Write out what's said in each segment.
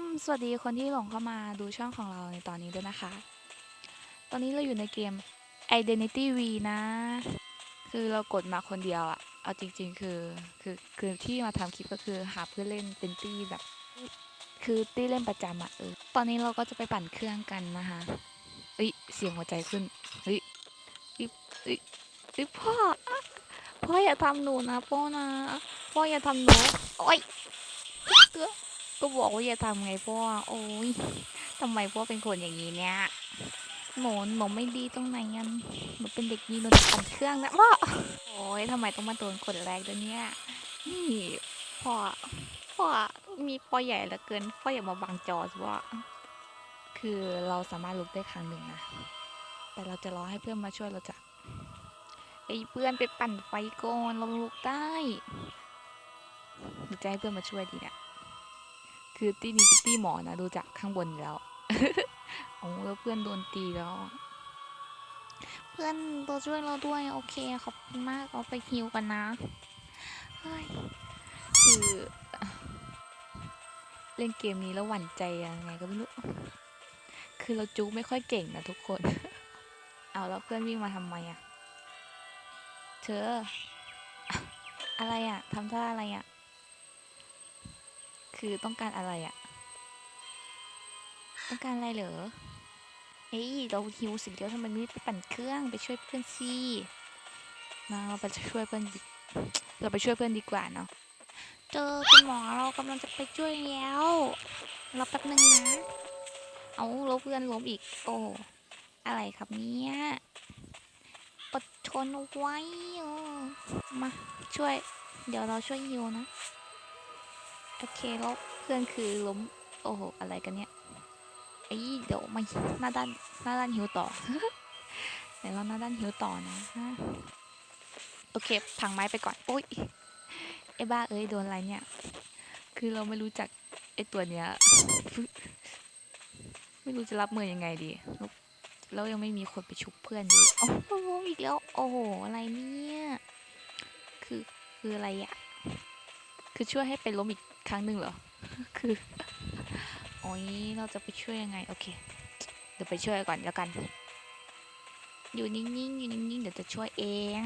มสวัสดีคนที่หลงเข้ามาดูช่องของเราในตอนนี้ด้วยนะคะ ตอนนี้เราอยู่ในเกม Identity V นะ คือเรากดมาคนเดียวอะเอาจริงๆ คือคือคือที่มาทำคลิปก็คือหาเพื่อเล่นเป็นตี้แบบ คือตี้เล่นประจำอะเออ ตอนนี้เราก็จะไปปั่นเครื่องกันนะคะเอ้ยเสียงหัวใจขึ้นเฮ้ยเฮ้ยพ่อพ่ออย่าทำหนูนะพ่อนะพ่ออย่าทำหนูโอ๊ยเกือ ก็บอกว่าอย่าทำไงพ่อโอ้ยทำไมพ่อเป็นคนอย่างนี้เนี่ยหนูหนูไม่ดีตรงไหนกันหนูเป็นเด็กดีหนูปั่นเครื่องนะพ่อโอ้ยทำไมต้องมาโดนกดแรกด้วยเนี่ยนี่พ่อพ่อมีพ่อใหญ่เหลือเกินพ่ออย่ามาบังจอสิว่าคือเราสามารถลุกได้ครั้งหนึ่งนะแต่เราจะรอให้เพื่อนมาช่วยเราจับไอ้เพื่อนไปปั่นไฟก่อนเราลุกได้หรือจะให้เพื่อนมาช่วยดีเนี่ย คือตี้นี้เป็นตี้หมอนะดูจากข้างบนอยู่แล้วโอ้แล้วเพื่อนโดนตีแล้ว เพื่อนตัวช่วยเราด้วยโอเคขอบคุณมากเอาไปฮิวกันนะเฮ้ยคือเล่นเกมนี้แล้วหวั่นใจยังไงก็ไม่รู้ คือเราจู๊ไม่ค่อยเก่งนะทุกคน เอาแล้วเพื่อนวิ่งมาทำไมอะเธออะไรอะทำท่าอะไรอะ คือต้องการอะไรอะต้องการอะไรเหรอเฮ้ยเราหิวสิ่งเดียวทำไมไม่ไปปั่นเครื่องไปช่วยเพื่อนสินะเราไปช่วยเพื่อนเราไปช่วยเพื่อนดีกว่าเนาะ เจอคุณหมอเรากำลังจะไปช่วยแล้วรอแป๊บนึงนะ เอาล้วเพื่อนล้มอีก โอ้อะไรครับเนี่ยอดทนไว้อมาช่วย เดี๋ยวเราช่วยฮิวนะ โอเคแล้วเพื่อนคือล้ม โอ้โห อะไรกันเนี่ยไอ้เดี๋ยวมาหน้าด้านหน้าด้านหิวต่อเดี๋ยวเราหน้าด้านหิวต่อนะโอเค พังไม้ไปก่อนโอ้ยไอ้บ้าเอ้ยโดนอะไรเนี่ย คือเราไม่รู้จักไอ้ตัวเนี้ยไม่รู้จะรับมือยังไงดีแล้วแล้วยังไม่มีคนไปชุบเพื่อนอยู่โอ้โหอีกแล้ว โอ้โห อะไรเนี่ย คือ คืออะไรอะ คือช่วยให้ไปล้มอีก ครั้งหนึ่งเหรอ คือ โอ้ยเราจะไปช่วยยังไง โอเค เดี๋ยวไปช่วยก่อนแล้วกัน อยู่นิ่งๆ อยู่นิ่งๆ เดี๋ยวจะช่วยเอง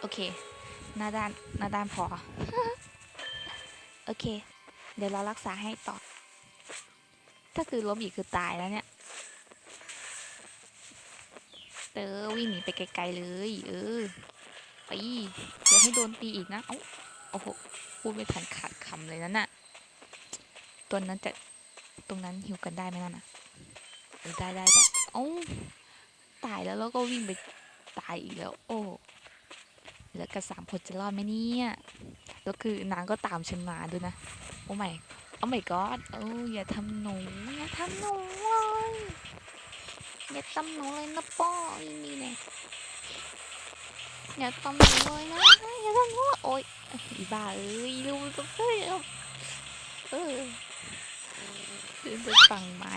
โอเค หน้าด้าน หน้าด้านพอ โอเค เดี๋ยวเรารักษาให้ต่อ ถ้าคือล้มอีกคือตายแล้วเนี่ย เตอวิ่งหนีไปไกลๆเลย เออไปอย่าให้โดนตีอีกนะ เอ้า โอ้โหพูดไม่ทันขาดคำเลยนั่นน่ะตัวนั้นจะตรงนั้นหิวกันได้ไหมนั่นน่ะได้ได้ได้เอ้าตายแล้วแล้วก็วิ่งไปตายอีกแล้ว โอ้เหลือกันสามคนจะรอดไหมเนี่ยแล้วคือนางก็ตามฉันมาด้วยนะ โอ้ไม่โอ้ไม่กอดเอออย่าทำหนูอย่าทำหนูเลยอย่าทำหนูเลยนะป้อนี่เนี่ย อย่าทำหนูเลยนะอย่าทำหนูโอ๊ยอีบ้าเอ้ยลูกก็เพื่อนเออเดินไปฝั่งไม้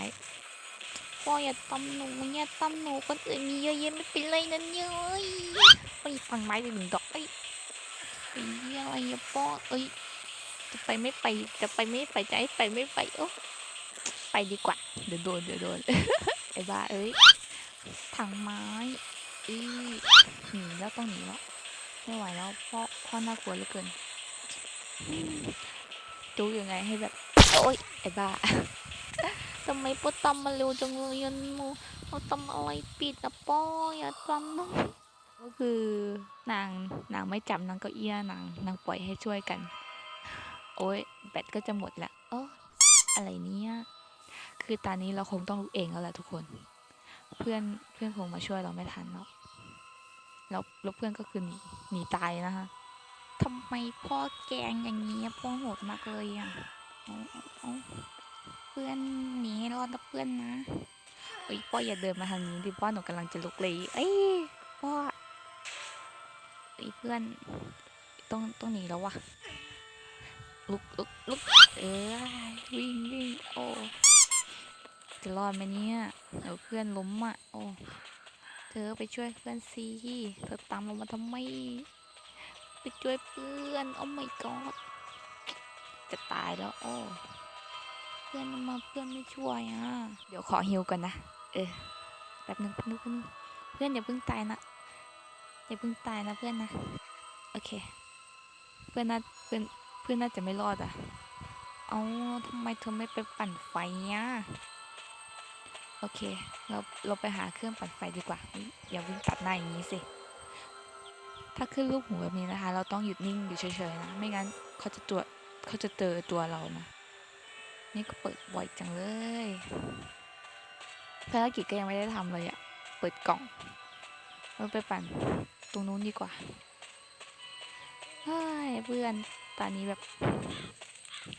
พ่ออย่าตำหนูอย่าตำหนูคนอื่นมีเยอะแยะไม่เป็นไรนั่นเยอะไปฝั่งไม้ไปหนึ่งดอกเอ้ยไอ้เหี้ยอะไรอะพ่อเอ้ยจะไปไม่ไปจะไปไม่ไปจะให้ไปไม่ไปโอ้ไปดีกว่าเดี๋ยวโดนเดี๋ยวโดนไอ้บ้าเอ้ยถังไม้ ต้องหนีแล้วไม่ไหวแล้วเพราะพ่อน่ากลัวเหลือเกินดูยังไงให้แบบ โอ๊ยไอ้บ้าทำไมป้าตำมาเร็วจังเลยยันโมเราตำอะไรปิดอะป้ออย่าตำนะก็คือนางนางไม่จับนางเก็เอี้ยนางนางปล่อยให้ช่วยกัน โอ๊ยแบตก็จะหมดละโอ้อะไรเนี่ยคือตอนนี้เราคงต้องลุกเองแล้วแหละทุกคน เพื่อนเพื่อนคงมาช่วยเราไม่ทันแล้ว แล้วแล้วเพื่อนก็คือหนีหนีตายนะคะทำไมพ่อแกงอย่างนี้พ่อโหดมากเลยอะเพื่อนหนีให้รอดนะเพื่อนนะเอ้ยพ่ออย่าเดินมาทางนี้ดิพ่อหนูกำลังจะลุกเลยเอ้ยพ่อเอ้ยเพื่อนต้องต้องหนีแล้ววะลุกลุกลุกเอ้ยวิ่งวิ่งโอ้จะรอดไหมเนี่ยเดี๋ยวเพื่อนล้มอะโอ้ เธอไปช่วยเพื่อนสิเธอตามเรามาทำไม ไปช่วยเพื่อน โอ้ my god จะตายแล้ว โอ้พื่อนมาเพื่อนไม่ช่วยอะ เดี๋ยวขอฮิวก่อนนะ เออแบนึงแป๊บนึงแป๊บนึงเพื่อนอย่าเพิ่งตายนะ อย่าเพิ่งตายนะเพื่อนนะ โอเค เพื่อนน่าเพื่อนเพื่อนน่าจะไม่รอดอะ เอาทำไมเธอไม่ไปปั่นไฟอะ โอเค เราเราไปหาเครื่องปั่นไฟดีกว่า อย่าวิ่งตัดหน้าอย่างนี้สิ ถ้าขึ้นรูปหัวแบบนี้นะคะ เราต้องหยุดนิ่งอยู่เฉยๆนะ ไม่งั้นเขาจะตัวเขาจะเจอตัวเรานะ นี่ก็เปิดบ่อยจังเลย ภารกิจก็ยังไม่ได้ทำเลยอะเปิดกล่องเราไปปั่นตรงนู้นดีกว่าเฮ้ยเพื่อนตอนนี้แบบ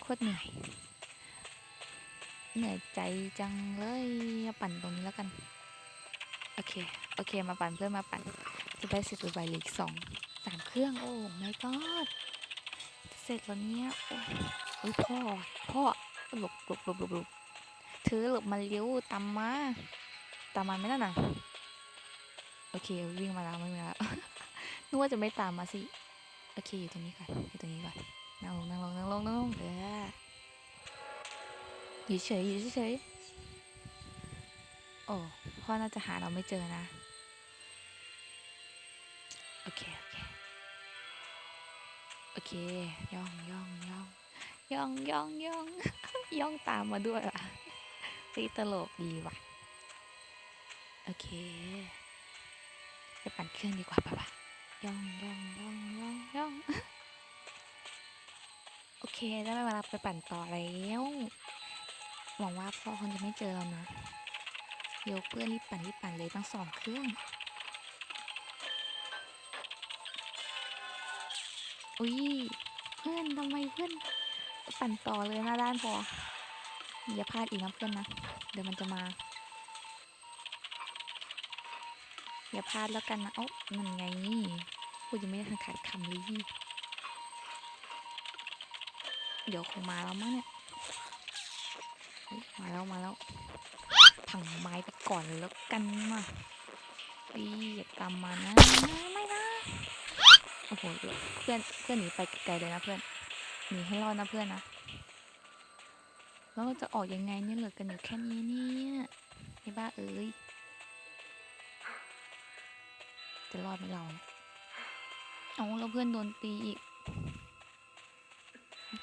โคตรเหนื่อย เหนื่อยใจจังเลยเอาปั่นตรงนี้แล้วกัน โอเค โอเค มาปั่นเพื่อนมาปั่นจะได้เสร็จไวๆเหลยสองสามเครื่อง โอ้ไม่กอดเสร็จแล้วเนี่ยโอ้ยพ่อ พ่อหลบหลบหลบหลบหลบเธอหลบมาเร็วตามมาตามมาไม่ได้นะโอเค วิ่งมาแล้วไม่มาแล้วนึกว่าจะไม่ตามมาสิ โอเค อยู่ตรงนี้ก่อนอยู่ตรงนี้ก่อนนั่งลงนั่งลงนั่งลงนั่งลงเออ อยู่เฉยอยู่เฉยโอ้พ่อน่าจะหาเราไม่เจอนะ โอเค โอเค โอเค ย่องย่องย่องย่องย่องย่องย่องตามมาด้วยว่ะตีตลกดีว่ะ โอเคไปปั่นเครื่องดีกว่าป่ะป่ะย่องย่องย่องย่องย่องโอเค ได้เวลาไปปั่นต่อแล้ว หวังว่าพ่อคงจะไม่เจอเรานะเดี๋ยวเพื่อนรีบปั่นรีบปั่นเลยทั้งสองเครื่อง อุ้ยเพื่อนทำไมเพื่อนปั่นต่อเลยหน้าด้านพออย่าพลาดอีกนะเพื่อนนะ เดี๋ยวมันจะมา อย่าพลาดแล้วกันนะเอ้านั่นไงพูดยังไม่ได้ทันขาดคำเลยเดี๋ยวคงมาแล้วมั้งเนี่ย มาแล้วมาแล้วถังไม้ไปก่อนเลยแล้วกันมาอีอย่าตามมานะไม่นะโอ้โหเพื่อนเพื่อนหนีไปไกลเลยนะเพื่อนหนีให้รอดนะเพื่อนนะแล้วเราจะออกยังไงเนี่ยเหลือกันอยู่แค่นี้เนี่ยไอ้บ้าเอ้ยจะรอดไหมเราเนี่ยเอาแล้วเพื่อนโดนตีอีก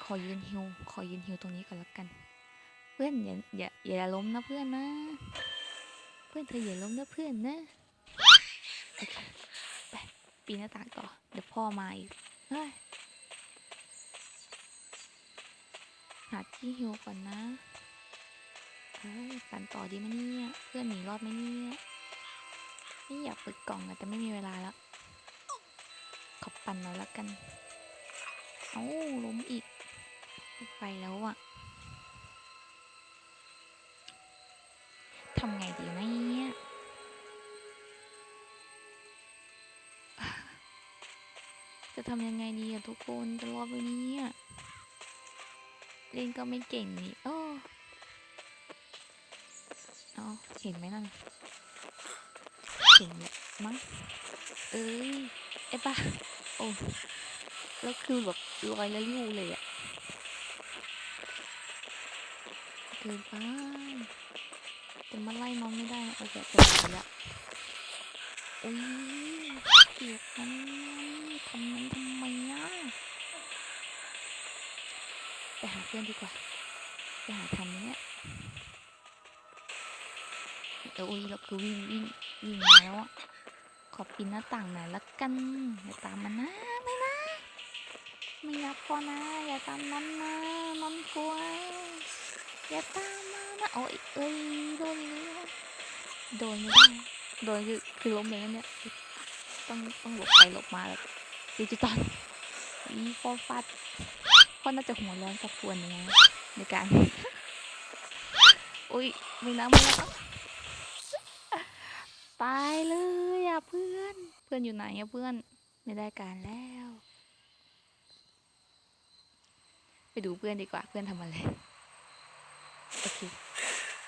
ขอยืนฮิวขอยืนฮิวตรงนี้ก่อนแล้วกัน พื่อนอย่าอย่าอย่าล้มนะเพื่อนนะ เพื่อนเธออย่าล้มนะเพื่อนนะโอเคไปปีนหน้าต่างต่อเดี๋ยวพ่อมาอีกหาที่ฮิวก่อนนะปั่นต่อดีไหมเนี่ยเพื่อนหนีรอดไหมเนี่ยนี่อยากเปิดกล่องอะแต่ไม่มีเวลาแล้วขอปั่นหน่อยละกัน เอ้าล้มอีกไปแล้วอะ ทำไงดีนะเนี่ยจะทำยังไงดีอะทุกคนจะรอดไหมเนี่ยเล่นก็ไม่เก่งนี่เออเอาเห็นไหมนั่นเห็นแหละมั้งเอ้ยไอ้ปะโอ้แล้วคือแบบลอยแล้วยู่เลยอะเกินไป จะมาไล่น้องไม่ได้นะเอาแบบจะไปละโอ้ยเกลียดมันทำนั้นทำไมอะไปหาเพื่อนดีกว่า ไปหาทันไหมเนี่ยเออโอ้ยเราคือวิ่งวิ่งวิ่งแล้วอะขอปีนหน้าต่างหน่อยละกันอย่าตามมันนะไม่นะไม่รักพอนะอย่าตามนั้นนะน้องกลัวอย่าตาม มานะโอ้ยเอ้ยโดนแล้โดนไม่ได้โดนคือคือล้มเองเนี่ยต้องต้องหลบไปหลบมาแบบดิจิตอลอีฟอฟัดพ่อน่าจะหัวร้อนกับควรเนี่ยในการอุ้ยไม่นะไม่นตายเลยอะเพื่อนเพื่อนอยู่ไหนอะเพื่อนไม่ได้การแล้ว ไปดูเพื่อนดีกว่าเพื่อนทำอะไร โอเค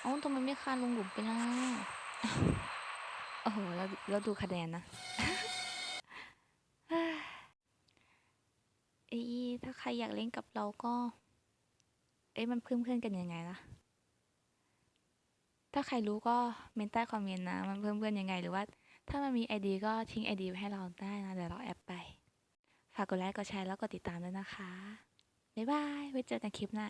เอ้าทำไมไม่คานลงหลุมไปล่ะโอ้โหแล้วแล้วดูคะแนนนะเอ้ยถ้าใครอยากเล่นกับเราก็ เอ้ยมันเพื่อนเพื่อนๆกันยังไงนะถ้าใครรู้ก็เมนใต้คอมเมนต์นะ มันเพื่อนเพื่อนๆยังไงหรือว่า ถ้ามันมีไอดีก็ทิ้งไอดีไว้ให้เราได้นะ เดี๋ยวเราแอปไป ฝากกดไลค์ กดแชร์ แล้วกดติดตามด้วยนะคะ บ๊ายบาย ไว้เจอกันคลิปหน้า